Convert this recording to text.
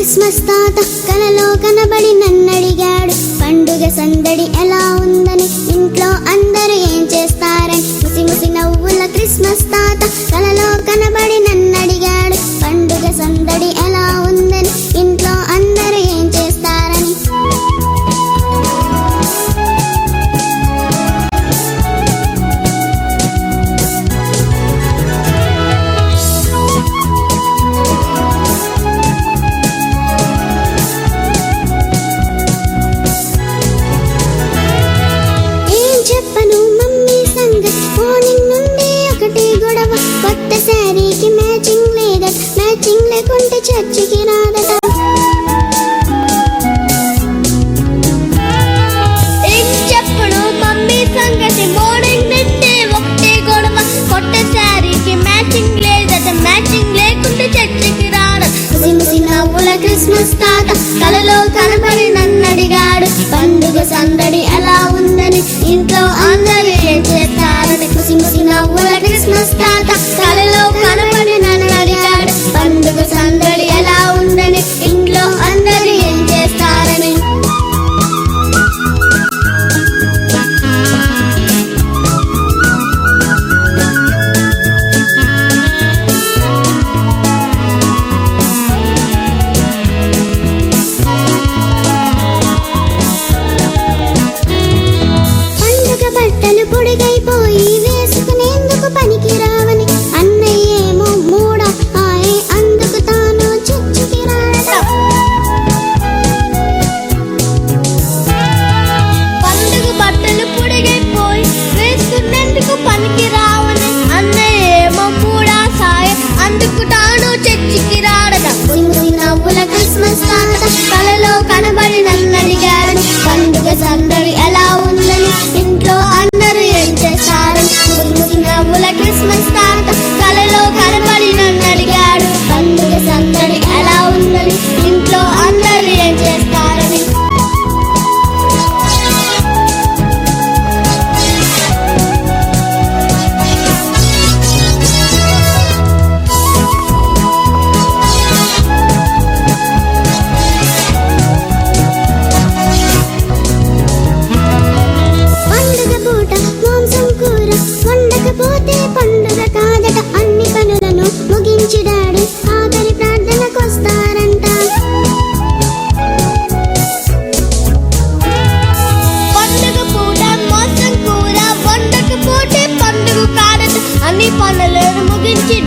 Christmas తాత కలలో కనబడి నన్నడిగాడు. పండుగ సందడి ఎలా ఉందని ఇంట్లో అందరూ ఏం చేస్తారని ముసి ముసి నవ్వుల క్రిస్మస్ తాత కలలో కనబడి వచ్చాక కలలో కనపడి నన్నడిగాడు. పండుగ సందడి ఎలా ఉందని ఇంట్లో అందరూ ఏం చేస్తారని కుసి ముసి నవ్వుల క్రిస్మస్ తాత కలలో Fui! Радости